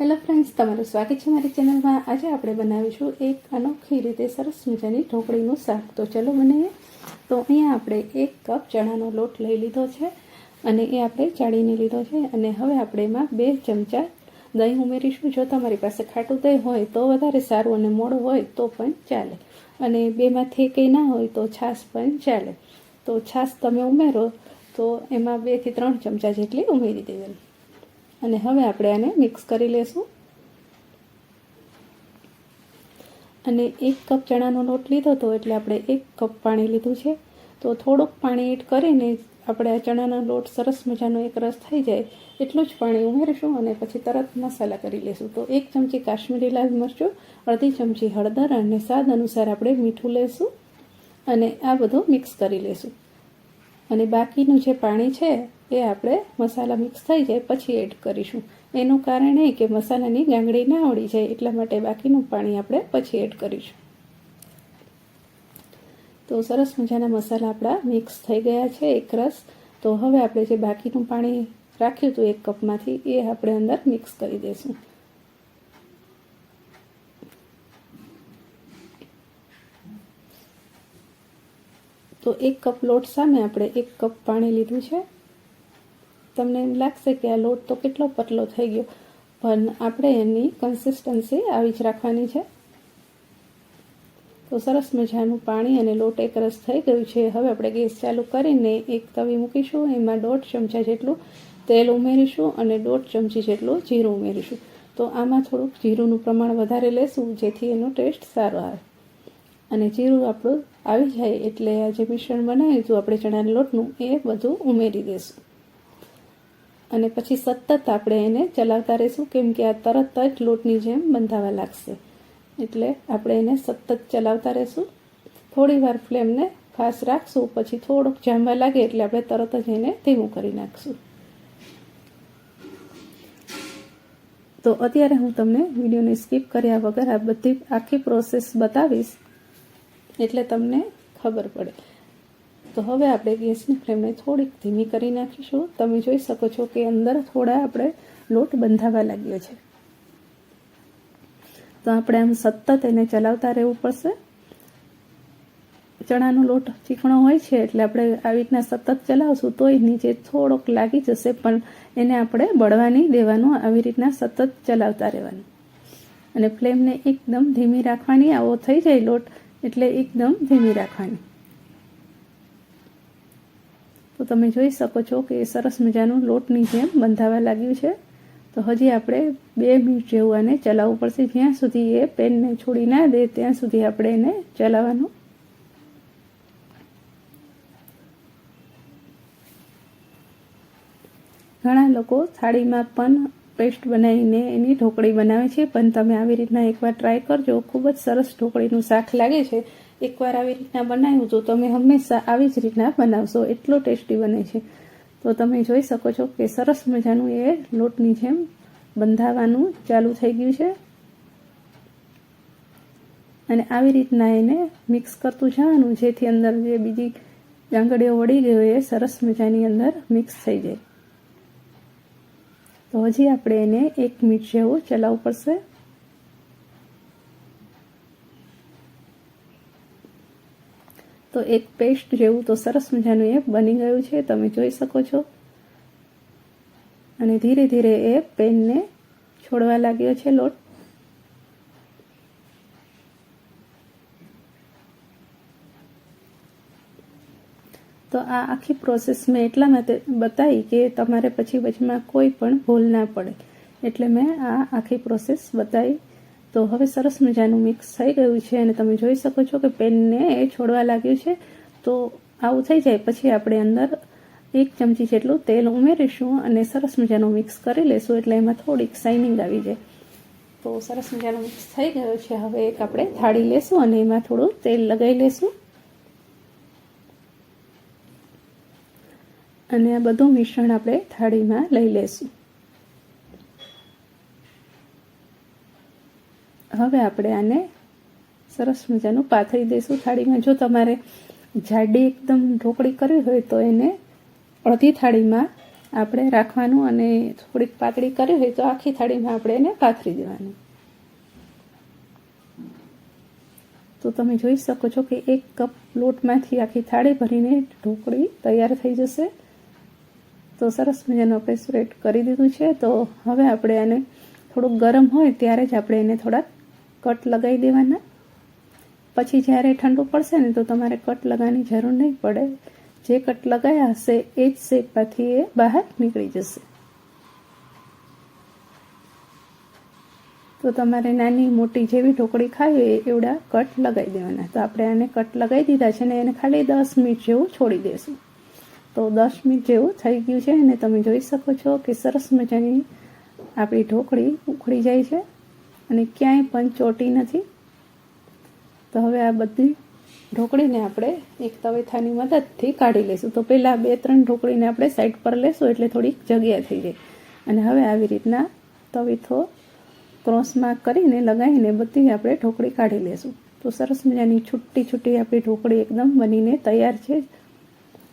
Hello friends તમારું સ્વાગત છે મારી ચેનલમાં. આજે આપણે બનાવીશું એક અનોખી રીતે સરસ મજાની ઢોકળીનું શાક. તો ચલો બનાવીએ. તો અહીંયા આપણે એક કપ ચણાનો લોટ લઈ લીધો છે અને એ આપણે ચાળીને લીધો છે. અને હવે આપણે એમાં બે ચમચા દહીં ઉમેરીશું. જો તમારી પાસે ખાટું દહીં હોય તો વધારે સારું અને મોડું હોય તો પણ ચાલે. અને બેમાંથી કંઈ ના હોય તો છાશ પણ ચાલે. તો છાશ તમે ઉમેરો તો એમાં બેથી ત્રણ ચમચા જેટલી ઉમેરી દેવાની. અને હવે આપણે આને મિક્સ કરી લેશું. અને એક કપ ચણાનો લોટ લીધો હતો એટલે આપણે એક કપ પાણી લીધું છે. તો થોડુંક પાણી એડ કરીને આપણે આ ચણાનો લોટ સરસ મજાનો એક રસ થઈ જાય એટલું જ પાણી ઉમેરીશું અને પછી તરત મસાલા કરી લેશું. તો એક ચમચી કાશ્મીરી લાલ મરચું, અડધી ચમચી હળદર અને સ્વાદ અનુસાર આપણે મીઠું લેશું અને આ બધું મિક્સ કરી લેશું. અને બાકીનું જે પાણી છે એ આપણે મસાલા મિક્સ થઈ જાય, પછી એડ કરીશું. એનું કારણ એ કે મસાલાની ગાંગડી ના આવડી જાય, એટલા માટે બાકીનું પાણી આપણે પછી એડ કરીશું. તો સરસ મજાના મસાલા આપણા મિક્સ થઈ ગયા છે, એક રસ. તો હવે આપણે જે બાકીનું પાણી રાખ્યું હતું એક કપમાંથી, એ આપણે અંદર મિક્સ કરી દઈશું. તો એક કપ લોટ સામે આપણે એક કપ પાણી લીધું છે. તમને એમ લાગશે કે આ લોટ તો કેટલો પતલો થઈ ગયો, પણ આપણે એની કન્સિસ્ટન્સી આવી જ રાખવાની છે. તો સરસ મજાનું પાણી અને લોટ એક રસ થઈ ગયું છે. હવે આપણે ગેસ ચાલુ કરીને એક તવી મૂકીશું. એમાં દોઢ ચમચા જેટલું તેલ ઉમેરીશું અને દોઢ ચમચી જેટલું જીરું ઉમેરીશું. તો આમાં થોડુંક જીરુંનું પ્રમાણ વધારે લેશું, જેથી એનો ટેસ્ટ સારો આવે. અને જીરું આપણું આવી જાય એટલે આ જે મિશ્રણ બનાવ્યું હતું, આપણે ચણાના લોટનું, એ બધું ઉમેરી દઈશું અને પછી સતત આપણે એને ચલાવતા રહીશું, કેમ કે આ તરત જ લોટની જેમ બંધાવા લાગશે. એટલે આપણે એને સતત ચલાવતા રહીશું. થોડી વાર ફ્લેમને ફાસ્ટ રાખશું, પછી થોડુંક જામવા લાગે એટલે આપણે તરત જ એને ધીમું કરી નાખશું. તો અત્યારે હું તમને વિડીયોને સ્કીપ કર્યા વગર આ બધી આખી પ્રોસેસ બતાવીશ, એટલે તમને ખબર પડે. તો હવે આપણે ગેસની ફ્લેમને થોડીક ધીમી કરી નાખીશું. તમે જોઈ શકો છો કે અંદર થોડા આપણે લોટ બંધાવા લાગ્યો છે. તો આપણે આમ સતત એને ચલાવતા રહેવું પડશે. ચણાનો લોટ ચીકણો હોય છે એટલે આપણે આવી રીતના સતત ચલાવશું તોય નીચે થોડોક લાગી જશે, પણ એને આપણે બળવા નહીં દેવાનું આવી રીતના સતત ચલાવતા રહેવાનું. અને ફ્લેમને એકદમ ધીમી રાખવાની, આવો થઈ જાય લોટ એટલે એકદમ ધીમી રાખવાની. તો તમે જોઈ શકો છો કે સરસ મજાનું લોટની જેમ બંધાવા લાગ્યું છે. તો હજી આપણે બે મિનિટ જેવું આને ચલાવવું પડશે. જ્યાં સુધી એ પેનને છોડી ના દે, ત્યાં સુધી આપણે એને ચલાવવાનું. ઘણા લોકો થાળીમાં પણ પેસ્ટ બનાવીને એની ઢોકળી બનાવે છે, પણ તમે આવી રીતના એકવાર ટ્રાય કરજો. ખૂબ જ સરસ ઢોકળીનું શાક લાગે છે. એકવાર આવી રીતના બનાવ્યું તો તમે હંમેશા આવી જ રીતના બનાવશો. એટલો ટેસ્ટી બને છે. તો તમે જોઈ શકો છો કે સરસ મજાનું એ લોટની જેમ બંધાવાનું ચાલુ થઈ ગયું છે. અને આવી રીતના એને મિક્સ કરતું જવાનું, જેથી અંદર જે બીજી ગાંગડીઓ વળી ગયો એ સરસ મજાની અંદર મિક્સ થઈ જાય. તો હજી આપણે એને એક મિનિટ જેવું ચલાવવું પડશે. તો એક પેસ્ટ જેવું તો સરસ મજાનું એ બની ગયું છે, તમે જોઈ શકો છો. અને ધીરે ધીરે એ પેનને છોડવા લાગ્યો છે લોટ. તો આ આખી પ્રોસેસ મેં એટલા માટે બતાવી કે તમારે પછી વચમાં કોઈ પણ ભૂલ ના પડે. એટલે મેં આ આખી પ્રોસેસ બતાવી. તો હવે સરસ મજાનું મિક્સ થઈ ગયું છે અને તમે જોઈ શકો છો કે પેનને એ છોડવા લાગ્યું છે. તો આવું થઈ જાય પછી આપણે અંદર એક ચમચી જેટલું તેલ ઉમેરીશું અને સરસ મજાનું મિક્સ કરી લેશું એટલે એમાં થોડીક શાઇનિંગ આવી જાય. તો સરસ મજાનું મિક્સ થઈ ગયો છે. હવે એક આપણે થાળી લેશું અને એમાં થોડું તેલ લગાવી લેશું. અને આ બધું મિશ્રણ આપણે થાળીમાં લઈ લેશું. હવે આપણે આને સરસ મજાનું પાથરી દઈશું થાળીમાં. જો તમારે જાડી એકદમ ઢોકળી કરવી હોય તો એને અડધી થાળીમાં આપણે રાખવાનું અને થોડીક પાતળી કરી હોય તો આખી થાળીમાં આપણે એને પાથરી દેવાનું. તો તમે જોઈ શકો છો કે એક કપ લોટમાંથી આખી થાળી ભરીને ઢોકળી તૈયાર થઈ જશે. તો સરસ મજાનું આપણે સ્પ્રેડ કરી દીધું છે. તો હવે આપણે આને થોડુંક ગરમ હોય ત્યારે જ આપણે એને થોડાક કટ લગાવી દેવાના. પછી જ્યારે ઠંડુ પડશે ને તો તમારે કટ લગાવવાની જરૂર નહીં પડે. જે કટ લગાવ્યા હશે, એ જ શેપમાંથી એ બહાર નીકળી જશે. તો તમારે નાની મોટી જેવી ઢોકળી ખાવી હોય, એવડા કટ લગાવી દેવાના. તો આપણે આને કટ લગાવી દીધા છે ને એને ખાલી દસ મિનિટ જેવું છોડી દેશું. તો દસ મિનિટ જેવું થઈ ગયું છે અને તમે જોઈ શકો છો કે સરસ મજાની આપણી ઢોકળી ઉખડી જાય છે. અને ક્યાંય પણ ચોટી નથી. તો હવે આ બધી ઢોકળીને આપણે એક તવેથાની મદદથી કાઢી લઈશું. તો પહેલાં બે ત્રણ ઢોકળીને આપણે સાઈડ પર લેશું એટલે થોડીક જગ્યા થઈ જાય. અને હવે આવી રીતના તવીથો ક્રોસ માર્ક કરીને લગાવીને બધી આપણે ઢોકળી કાઢી લેશું. તો સરસ મજાની છૂટી છૂટી આપણી ઢોકળી એકદમ બનીને તૈયાર છે.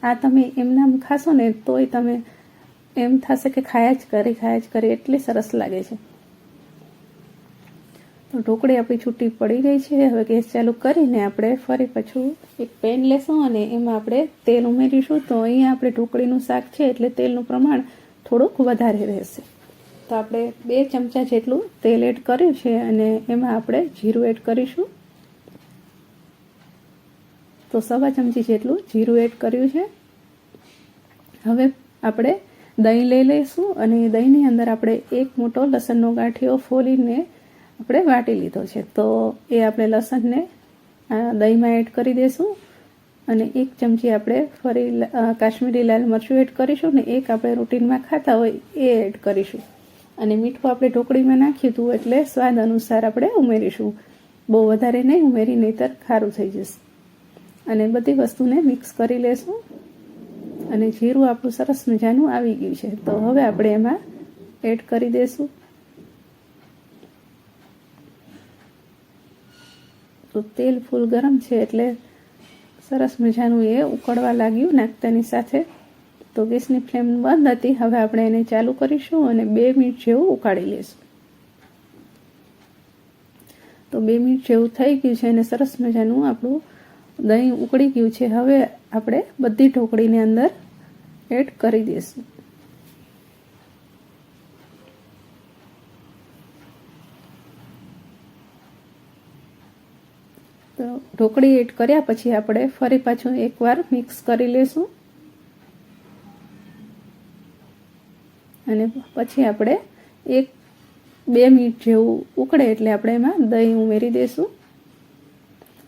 આ તમે એમનામ ખાશો ને તોય તમે એમ થશે કે ખાયા જ કરી, ખાયા જ કરી. એટલી સરસ લાગે છે. ઢોકળી આપણી છૂટી પડી ગઈ છે. હવે ગેસ ચાલુ કરીને આપણે ફરી પાછું એક પેન લેશું અને એમાં આપણે તેલ ઉમેરીશું. તો અહીંયા આપણે ઢોકળીનું શાક છે એટલે તેલનું પ્રમાણ થોડુંક વધારે રહેશે. તો આપણે બે ચમચા જેટલું તેલ એડ કર્યું છે અને એમાં આપણે જીરું એડ કરીશું. તો સવા ચમચી જેટલું જીરું એડ કર્યું છે. હવે આપણે દહીં લઈ લઈશું અને દહીંની અંદર આપણે એક મોટો લસણનો ગાંઠિયો ફોલીને આપણે વાટી લીધો છે. તો એ આપણે લસણને દહીંમાં એડ કરી દઈશું અને એક ચમચી આપણે ફરી કાશ્મીરી લાલ મરચું એડ કરીશું ને એક આપણે રૂટીનમાં ખાતા હોય એ એડ કરીશું. અને મીઠું આપણે ઢોકળીમાં નાખ્યું હતું એટલે સ્વાદ અનુસાર આપણે ઉમેરીશું. બહુ વધારે નહીં ઉમેરી, નહીતર ખારું થઈ જશે. અને બધી વસ્તુને મિક્સ કરી લેશું. અને જીરું આપણું સરસ મજાનું આવી ગયું છે. તો હવે આપણે એમાં એડ કરી દઈશું તો તેલ ફૂલ ગરમ છે એટલે સરસ મજાનું એ ઉકળવા લાગ્યું નાખતાની સાથે. તો ગેસની ફ્લેમ બંધ હતી. હવે આપણે એને ચાલુ કરીશું અને બે મિનિટ જેવું ઉકાળી લઈશું. તો બે મિનિટ જેવું થઈ ગયું છે અને સરસ મજાનું આપણું દહીં ઉકળી ગયું છે. હવે આપણે બધી ઢોકળીની અંદર એડ કરી દઈશું. તો ઢોકળી એડ કર્યા પછી આપણે ફરી પાછું એકવાર મિક્સ કરી લેશું. અને પછી આપણે એક બે મિનિટ જેવું ઉકળે એટલે આપણે એમાં દહીં ઉમેરી દઈશું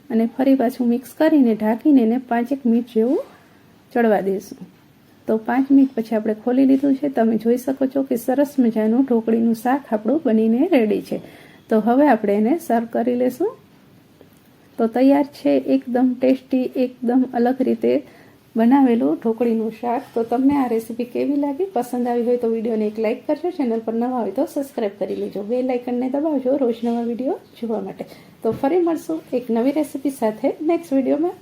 અને ફરી પાછું મિક્સ કરીને ઢાંકીને એને પાંચેક મિનિટ જેવું ચડવા દઈશું તો પાંચ મિનિટ પછી આપણે ખોલી લીધું છે. તમે જોઈ શકો છો કે સરસ મજાનું ઢોકળીનું શાક આપણું બનીને રેડી છે. તો હવે આપણે એને સર્વ કરી લેશું. તો તૈયાર છે એકદમ ટેસ્ટી, એકદમ અલગ રીતે બનાવેલું ઢોકળીનું શાક. તો તમને આ રેસીપી કેવી લાગી? પસંદ આવી હોય તો વિડીયોને એક લાઇક કરજો, ચેનલ પર નવા હોય તો સબસ્ક્રાઈબ કરી લેજો. બે લાઇકનને દબાવજો રોજ નવા વીડિયો જોવા માટે. તો ફરી મળશું એક નવી રેસીપી સાથે નેક્સ્ટ વિડીયોમાં.